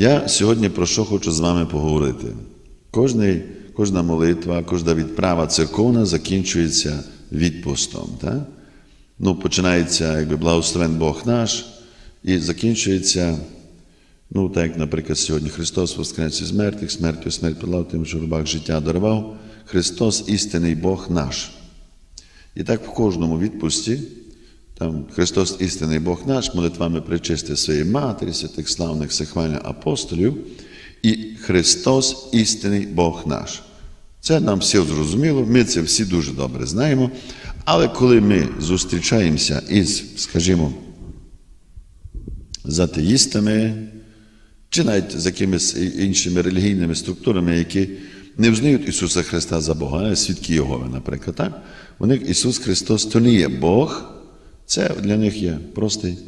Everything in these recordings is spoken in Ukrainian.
Я сьогодні про що хочу з вами поговорити. Кожний, кожна молитва, кожна відправа церковна закінчується відпустом. Так? Ну, починається, якби благословен Бог наш, і закінчується, ну, так як, наприклад, сьогодні Христос воскрес із мертвих, смертю смерть подолав тим, що рубах життя дарував. Христос істинний Бог наш. І так в кожному відпусті, там Христос істинний Бог наш, молитвами причисти своєї матері, святих славних всехвальних апостолів, і Христос істинний Бог наш. Це нам всі зрозуміло, ми це всі дуже добре знаємо. Але коли ми зустрічаємося із, скажімо, з атеїстами, чи навіть з якимись іншими релігійними структурами, які не взнають Ісуса Христа за Бога, а свідки Єгови, наприклад, так? Них Ісус Христос то не є Бог, це для них є простий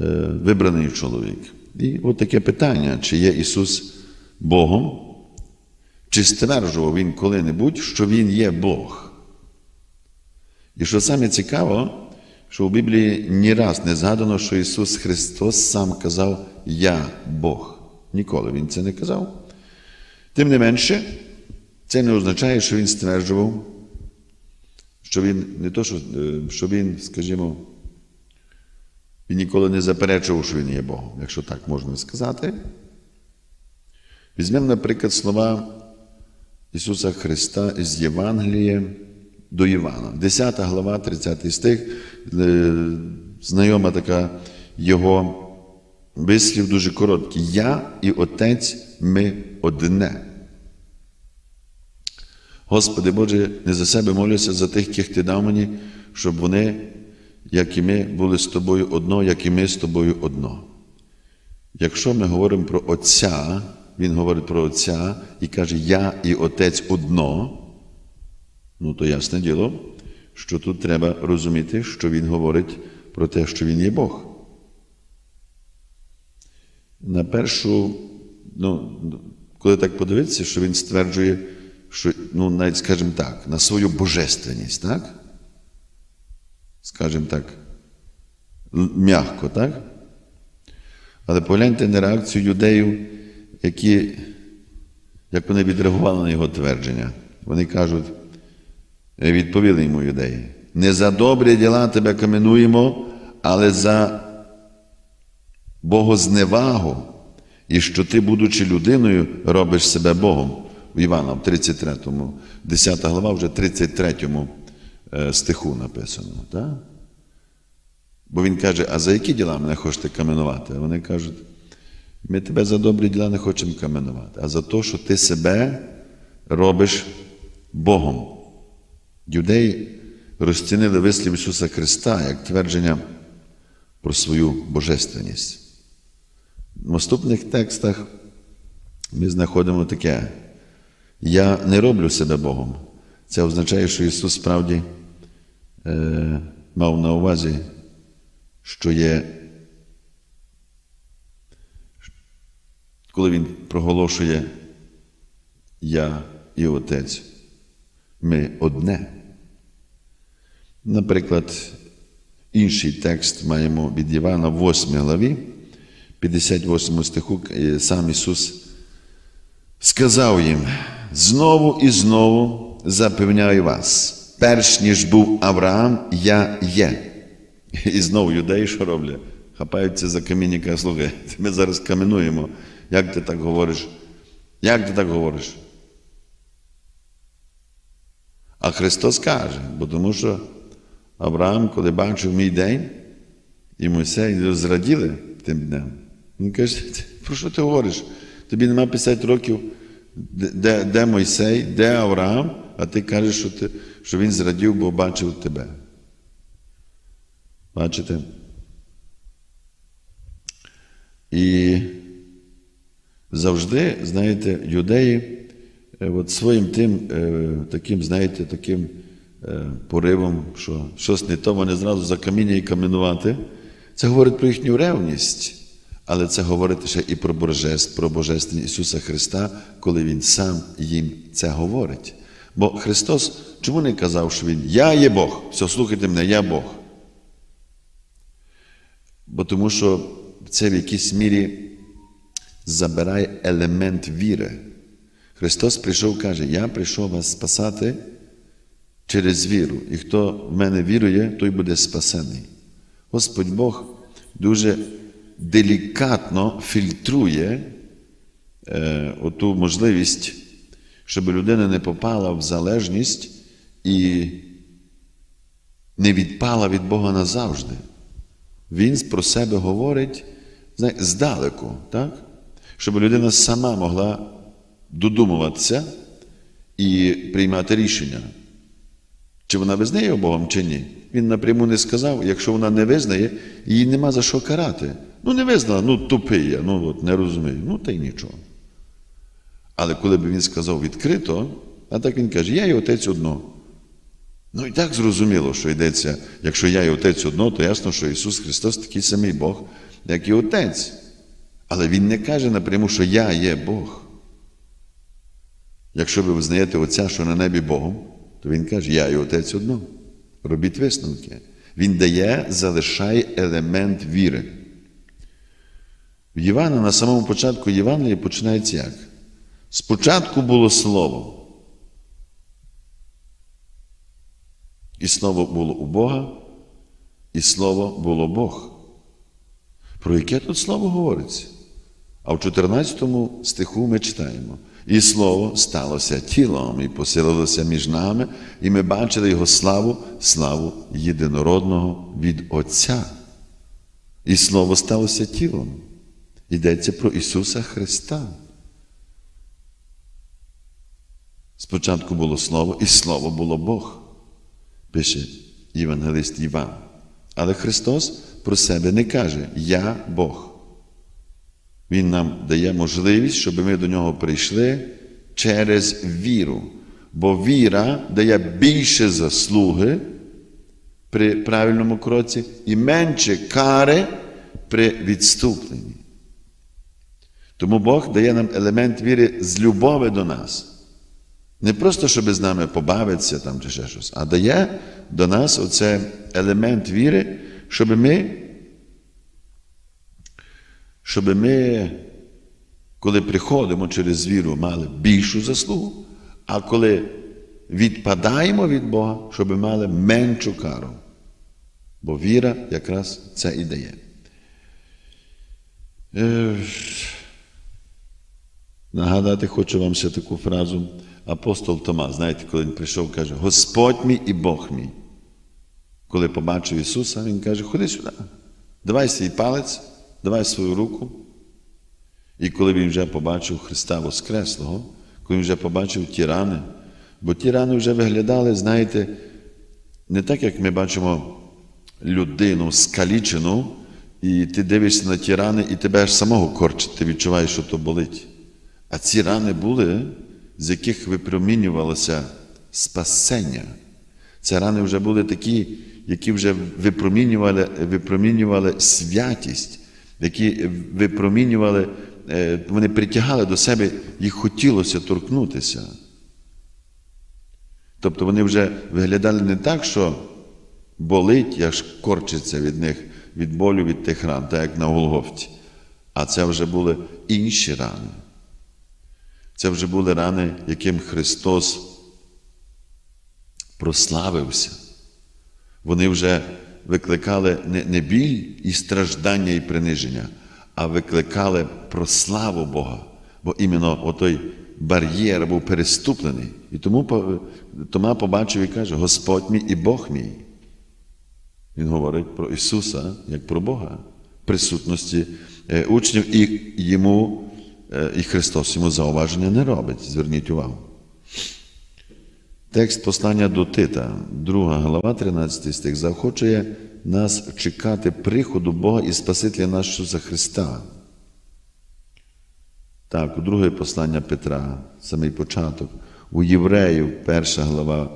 е, вибраний чоловік. І от таке питання, чи є Ісус Богом, чи стверджував Він коли-небудь, що Він є Бог. І що саме цікаво, що у Біблії ні раз не згадано, що Ісус Христос сам казав Я Бог. Ніколи Він це не казав. Тим не менше, це не означає, що Він стверджував, що Він не то, що, е, що Він, скажімо, він ніколи не заперечував, що Він є Богом, якщо так можна сказати. Візьмемо, наприклад, слова Ісуса Христа з Євангелія до Івана, 10 глава, 30 стих, е, знайома така його вислів дуже короткий. Я і Отець ми одне. Господи Боже, не за себе молюся за тих, яких Ти дав мені, щоб вони, як і ми, були з тобою одно, як і ми з тобою одно. Якщо ми говоримо про Отця, Він говорить про Отця і каже, Я і Отець одно, ну то ясне діло, що тут треба розуміти, що Він говорить про те, що Він є Бог. На першу, ну, коли так подивитися, що він стверджує, що, ну, навіть, скажімо так, на свою божественність, так? Скажімо так, м'яко, так? Але погляньте на реакцію юдеїв, які, як вони відреагували на його твердження. Вони кажуть, е, відповіли йому юдеї, не за добрі діла тебе каменуємо, але за богозневагу, і що ти, будучи людиною, робиш себе Богом. У Івана в 33, му 10 глава, вже 33 е, стиху написано. Так? Бо він каже, а за які діла мене хочете каменувати? Вони кажуть, ми тебе за добрі діла не хочемо каменувати, а за те, що ти себе робиш Богом. Юдеї розцінили вислів Ісуса Христа як твердження про свою божественність. В наступних текстах ми знаходимо таке: Я не роблю себе Богом. Це означає, що Ісус справді е, мав на увазі, що є, коли Він проголошує Я і Отець, ми одне. Наприклад, інший текст маємо від Івана, в 8 главі, 58 стиху, е, сам Ісус сказав їм: знову і знову запевняю вас, перш ніж був Авраам, я є. І знову юдеї що роблять? Хапаються за каміння кажуть, слухай, ми зараз каменуємо. Як ти так говориш? Як ти так говориш? А Христос каже, бо тому що Авраам, коли бачив мій день, і Мойсей зраділи тим днем. Він каже, про що ти говориш? Тобі нема 50 років, де, де Мойсей, де Авраам, а ти кажеш, що, ти, що він зрадів, бо бачив тебе. Бачите? І завжди, знаєте, юдеї е, от своїм тим е, таким, знаєте, таким е, поривом, що щось не то, вони зразу за каміння і каменувати. Це говорить про їхню ревність, але це говорить ще і про божество, про Божественність Ісуса Христа, коли Він сам їм це говорить. Бо Христос чому не казав, що Він Я є Бог, все, слухайте мене, я Бог. Бо тому що це в якійсь мірі забирає елемент віри. Христос прийшов каже: Я прийшов вас спасати через віру. І хто в мене вірує, той буде спасений. Господь Бог дуже делікатно фільтрує е, оту можливість, щоб людина не попала в залежність і не відпала від Бога назавжди. Він про себе говорить здалеку, так? щоб людина сама могла додумуватися і приймати рішення. Чи вона визнає Богом, чи ні? Він напряму не сказав, якщо вона не визнає, її нема за що карати. Ну, не визнала, ну тупий я, ну от не розумію, ну та й нічого. Але коли б він сказав відкрито, а так він каже, я і отець одно. Ну і так зрозуміло, що йдеться, якщо я і отець одно, то ясно, що Ісус Христос такий самий Бог, як і Отець. Але Він не каже напряму, що я є Бог. Якщо ви визнаєте Отця, що на небі Богом, то Він каже, я і Отець одно. Робіть висновки. Він дає, залишає елемент віри. В Євана на самому початку Євангелія починається як? Спочатку було Слово. І слово було у Бога, і слово було Бог. Про яке тут слово говориться? А в 14 стиху ми читаємо: і слово сталося тілом і поселилося між нами, і ми бачили Його славу, славу єдинородного від Отця. І слово сталося тілом. Йдеться про Ісуса Христа. Спочатку було Слово, і Слово було Бог, пише Євангелист Іван. Але Христос про себе не каже Я Бог. Він нам дає можливість, щоб ми до нього прийшли через віру. Бо віра дає більше заслуги при правильному кроці і менше кари при відступленні. Тому Бог дає нам елемент віри з любові до нас. Не просто, щоб з нами побавитися там чи ще щось, а дає до нас оце елемент віри, щоб ми, щоб ми, коли приходимо через віру, мали більшу заслугу, а коли відпадаємо від Бога, щоб мали меншу кару. Бо віра якраз це і дає. Е, Нагадати хочу вам ще таку фразу. Апостол Тома, знаєте, коли він прийшов, каже, Господь мій і Бог мій. Коли побачив Ісуса, Він каже, ходи сюди, давай свій палець, давай свою руку. І коли він вже побачив Христа Воскреслого, коли він вже побачив ті рани, бо ті рани вже виглядали, знаєте, не так, як ми бачимо людину скалічену, і ти дивишся на ті рани, і тебе аж самого корчить, ти відчуваєш, що то болить. А ці рани були, з яких випромінювалося спасення. Ці рани вже були такі, які вже випромінювали, випромінювали святість, які випромінювали, е, вони притягали до себе, їх хотілося торкнутися. Тобто вони вже виглядали не так, що болить, аж корчиться від них, від болю від тих ран, так як на Голгофті. А це вже були інші рани. Це вже були рани, яким Христос прославився. Вони вже викликали не, не біль і страждання і приниження, а викликали прославу Бога. Бо іменно отой бар'єр був переступлений. І тому Тома побачив і каже: Господь мій і Бог мій. Він говорить про Ісуса як про Бога, присутності учнів і йому. І Христос йому зауваження не робить. Зверніть увагу. Текст послання до Тита, 2 глава, 13 стих, заохочує нас чекати приходу Бога і Спасителя нашого Ісуса Христа. Так, у друге послання Петра, самий початок, у Євреїв, перша глава,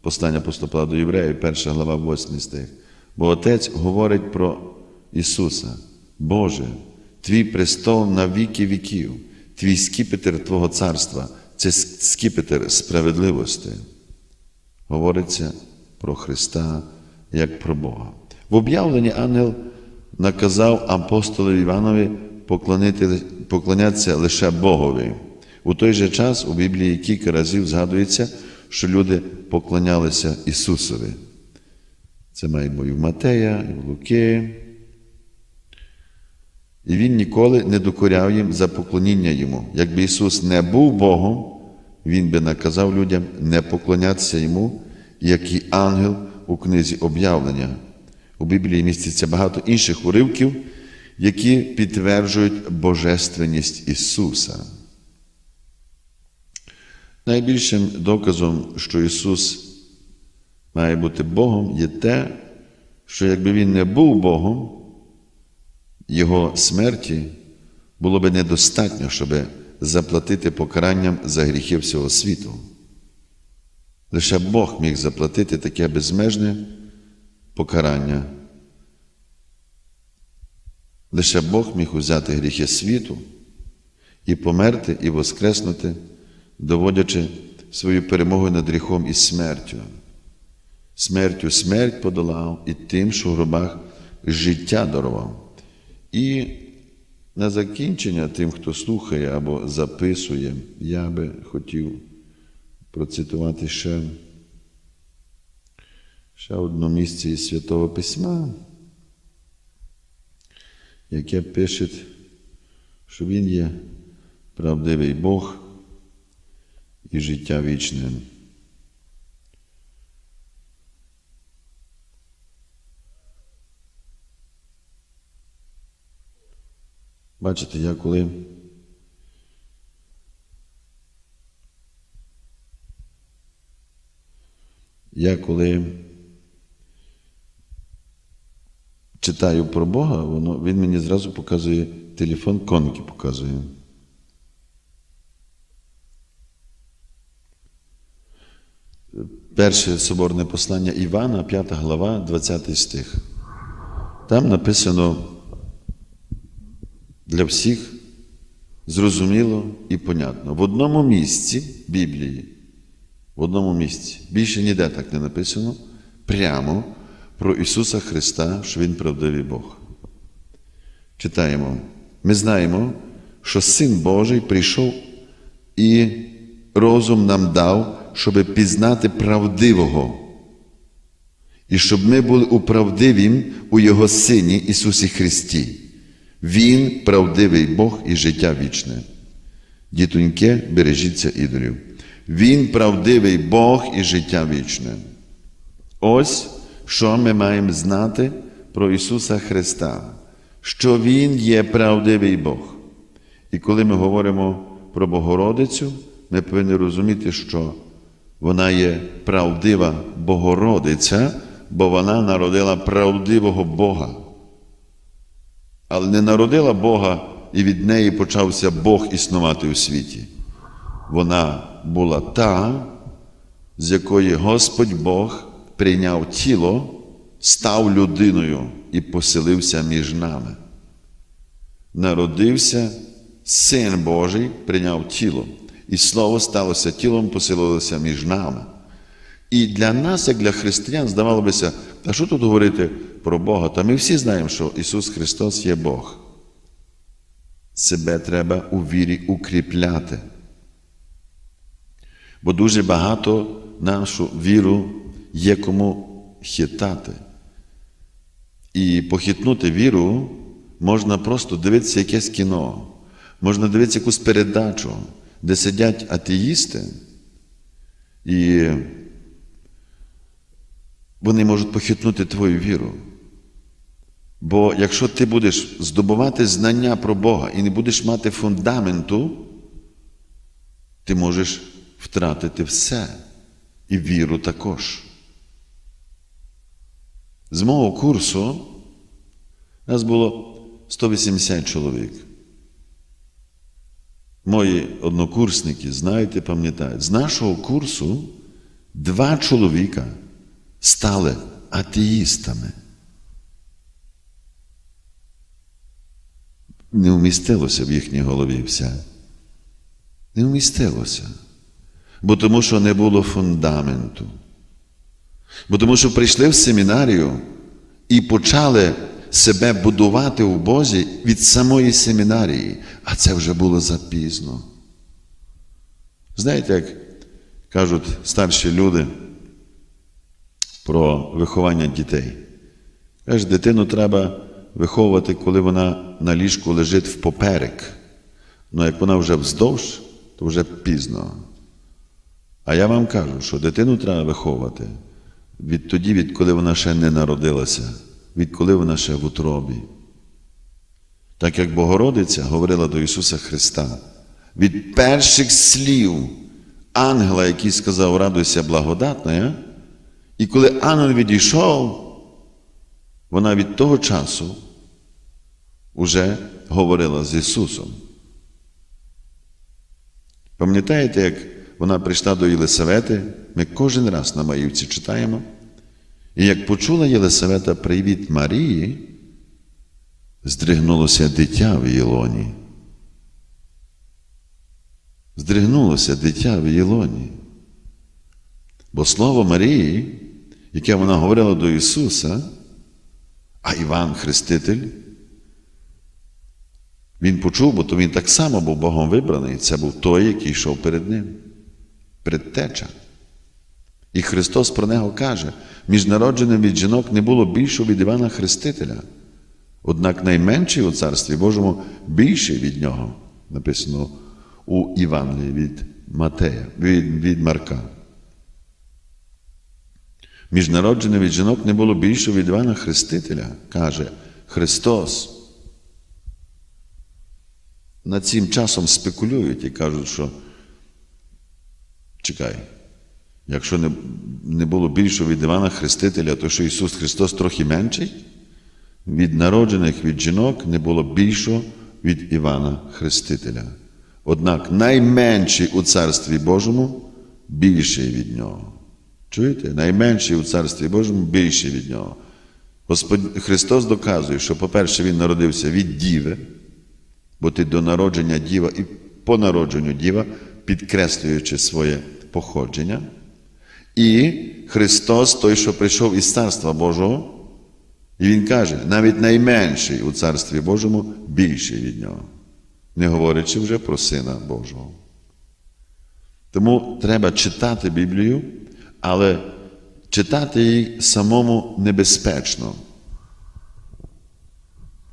послання апостола до Євреїв, перша глава, 8 стих. Бо Отець говорить про Ісуса, Боже. Твій престол на віки віків, твій скіпетр Твого царства це скіпетр справедливості. Говориться про Христа як про Бога. В об'явленні ангел наказав апостолу Іванові поклонятися лише Богові. У той же час у Біблії кілька разів згадується, що люди поклонялися Ісусові. Це має бути і в Матея, і в Луки. І Він ніколи не докоряв їм за поклоніння йому. Якби Ісус не був Богом, Він би наказав людям не поклонятися йому, як і ангел у книзі об'явлення. У Біблії міститься багато інших уривків, які підтверджують божественність Ісуса. Найбільшим доказом, що Ісус має бути Богом, є те, що якби Він не був Богом, Його смерті було би недостатньо, щоб заплатити покаранням за гріхи всього світу. Лише Бог міг заплатити таке безмежне покарання. Лише Бог міг узяти гріхи світу і померти, і воскреснути, доводячи свою перемогу над гріхом і смертю. Смертю смерть подолав і тим, що в гробах життя дарував. І на закінчення тим, хто слухає або записує, я би хотів процитувати ще, ще одне місце із Святого Письма, яке пише, що Він є правдивий Бог і життя вічне. Бачите, я коли я коли читаю про Бога, воно, він мені зразу показує телефон, конки показує. Перше соборне послання Івана, 5 глава, 20 стих. Там написано для всіх зрозуміло і понятно. В одному місці Біблії, в одному місці, більше ніде так не написано, прямо про Ісуса Христа, що Він правдивий Бог. Читаємо. Ми знаємо, що Син Божий прийшов і розум нам дав, щоб пізнати правдивого. І щоб ми були управдивім у Його Сині Ісусі Христі. Він правдивий Бог і життя вічне. Дітоньке, бережіться ідолів. Він правдивий Бог і життя вічне. Ось що ми маємо знати про Ісуса Христа, що Він є правдивий Бог. І коли ми говоримо про Богородицю, ми повинні розуміти, що вона є правдива Богородиця, бо вона народила правдивого Бога. Але не народила Бога і від неї почався Бог існувати у світі. Вона була та, з якої Господь Бог прийняв тіло, став людиною і поселився між нами. Народився Син Божий, прийняв тіло, і Слово сталося тілом, поселилося між нами. І для нас, як для християн, здавалося, а що тут говорити про Бога? Та ми всі знаємо, що Ісус Христос є Бог. Себе треба у вірі укріпляти. Бо дуже багато нашу віру є кому хитати. І похитнути віру можна просто дивитися якесь кіно, можна дивитися якусь передачу, де сидять атеїсти, і вони можуть похитнути твою віру. Бо якщо ти будеш здобувати знання про Бога і не будеш мати фундаменту, ти можеш втратити все і віру також. З мого курсу нас було 180 чоловік. Мої однокурсники, знаєте, пам'ятають, з нашого курсу два чоловіка стали атеїстами. Не вмістилося в їхній голові все. Не вмістилося. Бо тому, що не було фундаменту. Бо тому, що прийшли в семінарію і почали себе будувати в Бозі від самої семінарії, а це вже було запізно. Знаєте, як кажуть старші люди про виховання дітей? Каже, дитину треба виховувати, коли вона на ліжку лежить в поперек. Ну як вона вже вздовж, то вже пізно. А я вам кажу, що дитину треба виховувати відтоді, відколи вона ще не народилася, відколи вона ще в утробі. Так як Богородиця говорила до Ісуса Христа, від перших слів ангела, який сказав радуйся благодатна, і коли ангел відійшов, вона від того часу вже говорила з Ісусом. Пам'ятаєте, як вона прийшла до Єлисавети, ми кожен раз на Маївці читаємо, і як почула Єлисавета привіт Марії, здригнулося дитя в її лоні. Здригнулося дитя в її лоні. Бо слово Марії, яке вона говорила до Ісуса, а Іван Хреститель, він почув, бо то він так само був Богом вибраний. Це був той, який йшов перед ним, предтеча. І Христос про нього каже: між народженим від жінок не було більшого від Івана Хрестителя. Однак найменший у Царстві Божому більший від нього, написано у Івангелії від Матея, від, від Марка. Між народженим від жінок не було більшого від Івана Хрестителя, каже Христос. Над цим часом спекулюють і кажуть, що чекай, якщо не, не було більшого від Івана Хрестителя, то що Ісус Христос трохи менший? Від народжених від жінок не було більшого від Івана Хрестителя. Однак найменший у Царстві Божому більший від нього. Чуєте? Найменший у Царстві Божому більший від нього. Господь Христос доказує, що, по-перше, Він народився від Діви, бо ти до народження діва і по народженню діва, підкреслюючи своє походження. І Христос, той, що прийшов із Царства Божого, і Він каже, навіть найменший у Царстві Божому більший від нього, не говорячи вже про Сина Божого. Тому треба читати Біблію, але читати її самому небезпечно.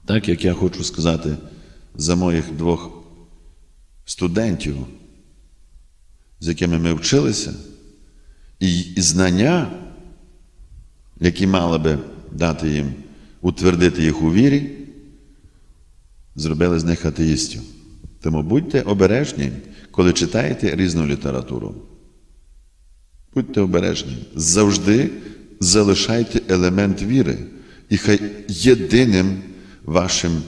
Так як я хочу сказати за моїх двох студентів, з якими ми вчилися, і знання, які мали би дати їм, утвердити їх у вірі, зробили з них атеїстів. Тому будьте обережні, коли читаєте різну літературу. Будьте обережні. Завжди залишайте елемент віри. І хай єдиним вашим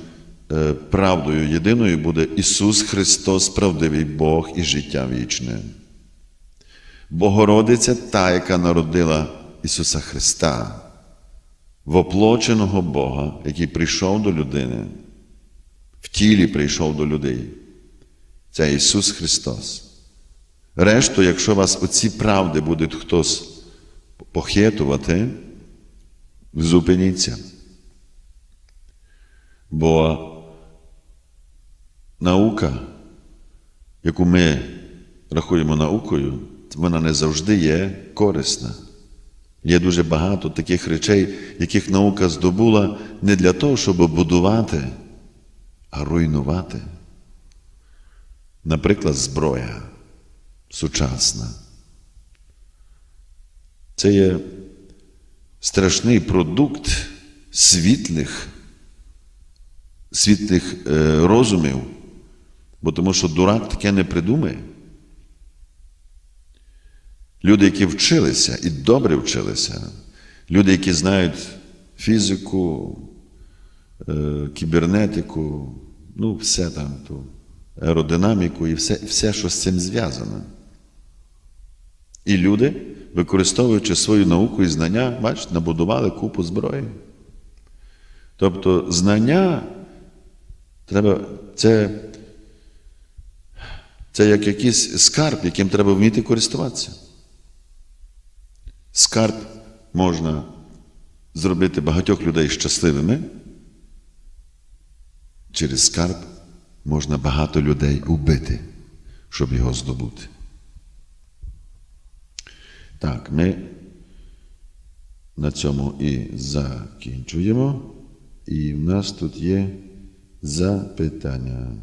е, правдою, єдиною буде Ісус Христос, правдивий Бог і життя вічне. Богородиця та, яка народила Ісуса Христа, воплоченого Бога, який прийшов до людини, в тілі прийшов до людей. Це Ісус Христос. Решту, якщо вас оці правди буде хтось похитувати, зупиніться. Бо наука, яку ми рахуємо наукою, вона не завжди є корисна. Є дуже багато таких речей, яких наука здобула не для того, щоб будувати, а руйнувати. Наприклад, зброя сучасна. Це є страшний продукт світлих, світлих е, розумів, бо тому що дурак таке не придумає. Люди, які вчилися і добре вчилися, люди, які знають фізику, е, кібернетику, ну, все там, ту аеродинаміку і все, все, що з цим зв'язано. І люди, використовуючи свою науку і знання, бачите, набудували купу зброї. Тобто знання треба, це, це як якийсь скарб, яким треба вміти користуватися. Скарб можна зробити багатьох людей щасливими, через скарб можна багато людей убити, щоб його здобути. Так, ми на цьому і закінчуємо. І в нас тут є запитання.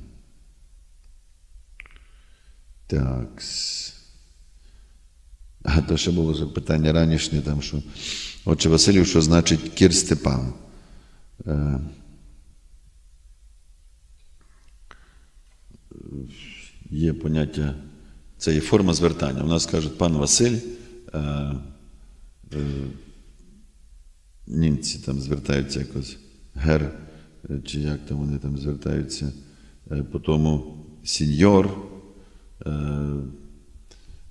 Так. А то ще було запитання ранішнє, там, що отче Василів, що значить Кір Степан. Е, Є поняття, це є форма звертання. У нас кажуть пан Василь, е, е, німці там звертаються якось гер, чи як там вони там звертаються, е, по тому сіньор, е,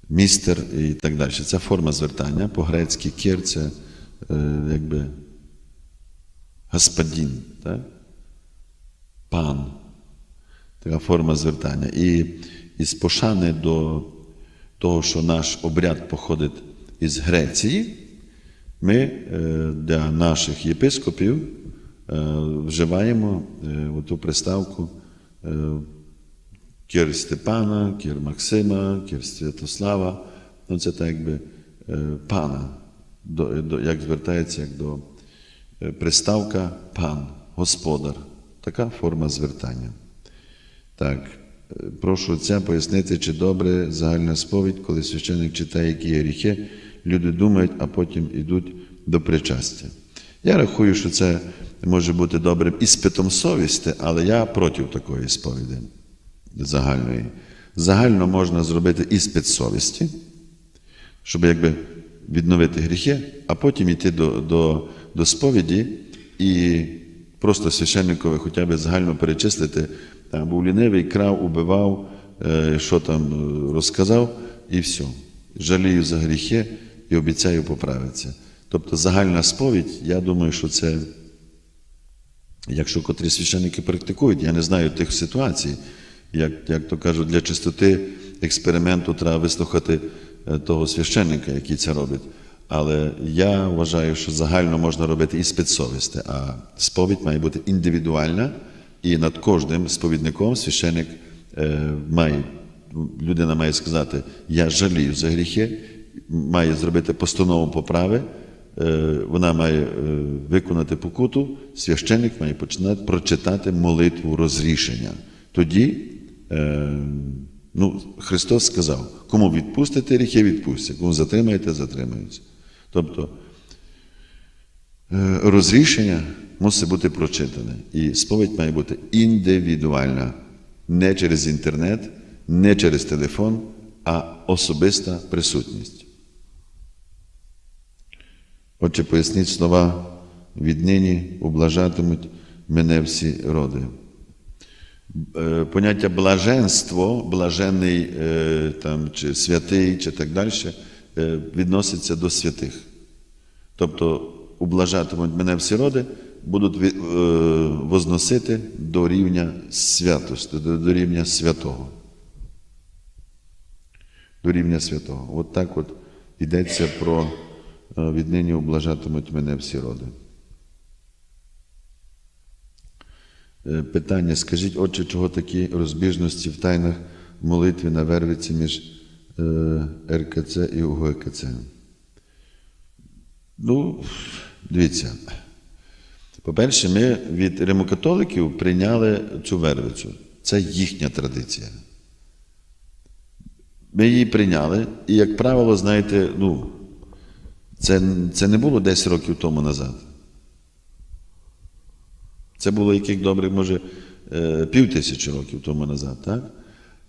містер і так далі. Це форма звертання. По-грецьки кір це е, якби господин, так? пан. Така форма звертання. І із пошани до того, що наш обряд походить із Греції, ми е, для наших єпископів е, вживаємо е, оту приставку Кір Степана, Кір Максима, Кір Святослава. Ну, це так якби пана, як звертається як до приставка пан, господар. Така форма звертання. Так, прошу отця пояснити, чи добре загальна сповідь, коли священник читає, які гріхи, люди думають, а потім йдуть до причастя. Я рахую, що це може бути добрим іспитом совісті, але я проти такої сповіді загальної. Загально можна зробити іспит совісті, щоб якби відновити гріхи, а потім йти до, до, до сповіді і просто священникові хоча б загально перечислити, там був лінивий, крав, убивав, е, що там е, розказав, і все. Жалію за гріхи і обіцяю поправитися. Тобто загальна сповідь, я думаю, що це, якщо котрі священники практикують, я не знаю тих ситуацій, як, як то кажуть, для чистоти експерименту треба вислухати е, того священника, який це робить. Але я вважаю, що загально можна робити і спецсовісти, а сповідь має бути індивідуальна, і над кожним сповідником священик е, має, людина має сказати, я жалію за гріхи, має зробити постанову поправи, е, вона має е, виконати покуту, священик має починати прочитати молитву розрішення. Тоді ну, Христос сказав, кому відпустите гріхи, відпустите, кому затримаєте, затримаються. Тобто розрішення мусить бути прочитане. І сповідь має бути індивідуальна, не через інтернет, не через телефон, а особиста присутність. Отже, поясніть слова віднині ублажатимуть мене всі роди. Е, Поняття блаженство, блажений е, там, чи святий, чи так далі, е, відноситься до святих. Тобто, ублажатимуть мене всі роди, будуть е, возносити до рівня святості, до, рівня святого. До рівня святого. От так от йдеться про е, віднині ублажатимуть мене всі роди. Е, Питання: скажіть, отче, чого такі розбіжності в тайнах молитви на Вервиці між РКЦ і УГКЦ? Ну, дивіться. По-перше, ми від римокатоликів прийняли цю вервицю. Це їхня традиція. Ми її прийняли, і, як правило, знаєте, ну, це, це не було 10 років тому назад. Це було яких добрих, може, е, пів тисячі років тому назад. Так?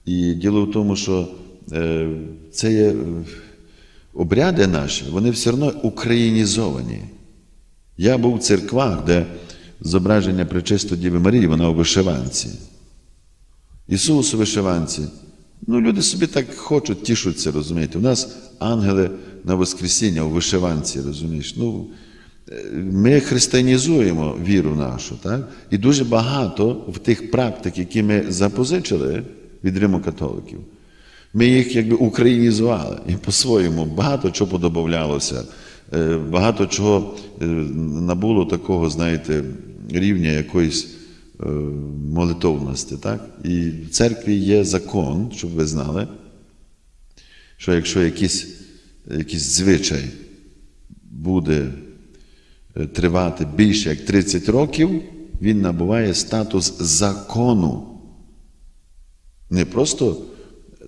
І діло в тому, що е, це є е, обряди наші, вони все одно українізовані. Я був в церквах, де зображення Пречисто Діви Марії, вона у вишиванці. Ісус у вишиванці. Ну, люди собі так хочуть, тішуться, розумієте. У нас ангели на Воскресіння у вишиванці, розумієш. Ну, ми християнізуємо віру нашу, так? І дуже багато в тих практик, які ми запозичили від римокатоликів, ми їх якби українізували і по-своєму багато чого подобавлялося, багато чого е, набуло такого, знаєте, рівня якоїсь е, молитовності. Так? І в церкві є закон, щоб ви знали, що якщо якийсь, якийсь звичай буде е, тривати більше як 30 років, він набуває статус закону. Не просто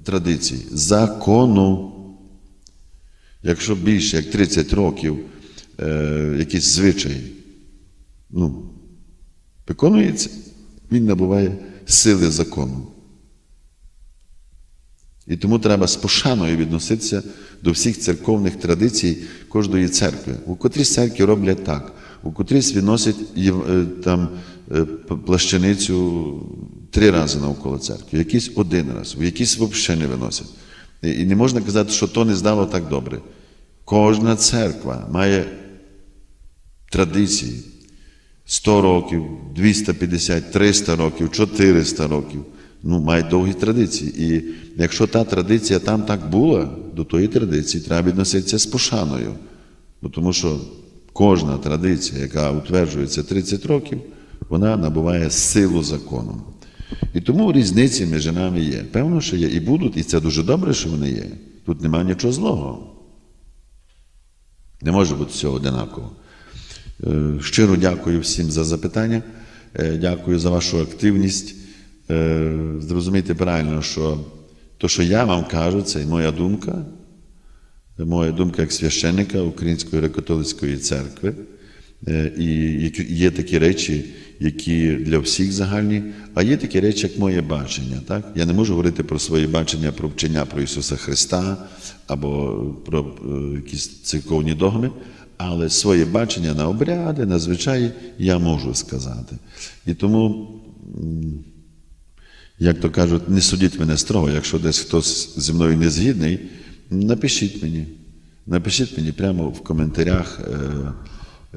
традиції, закону. Якщо більше як 30 років е, якийсь звичай ну, виконується, він набуває сили закону. І тому треба з пошаною відноситися до всіх церковних традицій кожної церкви. У котрійсь церкві роблять так, у котрійсь відносять е, там е, плащаницю три рази навколо церкви, в якийсь один раз, у якийсь взагалі не виносять. І не можна казати, що то не здало так добре. Кожна церква має традиції 100 років, 250, 300 років, 400 років. Ну, мають довгі традиції. І якщо та традиція там так була, до тої традиції треба відноситися з пошаною. Бо тому що кожна традиція, яка утверджується 30 років, вона набуває силу закону. І тому різниці між нами є. Певно, що є і будуть, і це дуже добре, що вони є. Тут немає нічого злого. Не може бути всього одинаково. Щиро дякую всім за запитання. Дякую за вашу активність. Зрозумійте правильно, що то, що я вам кажу, це моя думка, моя думка як священника Української греко-католицької церкви. І є такі речі, які для всіх загальні, а є такі речі, як моє бачення. Так? Я не можу говорити про своє бачення про вчення про Ісуса Христа або про е, якісь церковні догми, але своє бачення на обряди, на звичаї я можу сказати. І тому як то кажуть, не судіть мене строго, якщо десь хтось зі мною не згідний, напишіть мені. Напишіть мені прямо в коментарях е,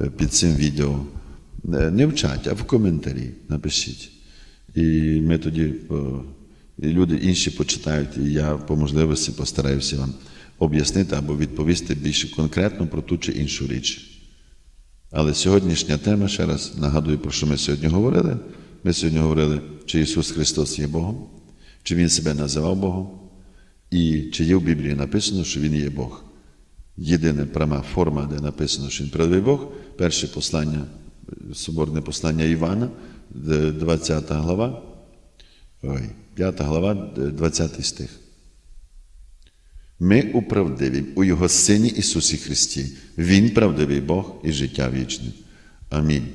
е, під цим відео. Е, Не в чаті, а в коментарі напишіть. І ми тоді, е, і люди інші почитають, і я по можливості постараюся вам об'яснити або відповісти більш конкретно про ту чи іншу річ. Але сьогоднішня тема, ще раз нагадую, про що ми сьогодні говорили. Ми сьогодні говорили, чи Ісус Христос є Богом, чи Він себе називав Богом, і чи є в Біблії написано, що Він є Бог. Єдина пряма форма, де написано, що Він правдивий Бог, перше послання, соборне послання Івана, 20 глава, ой, 5 глава, 20 стих. Ми у правдиві, у Його Сині Ісусі Христі. Він правдивий Бог і життя вічне. Амінь.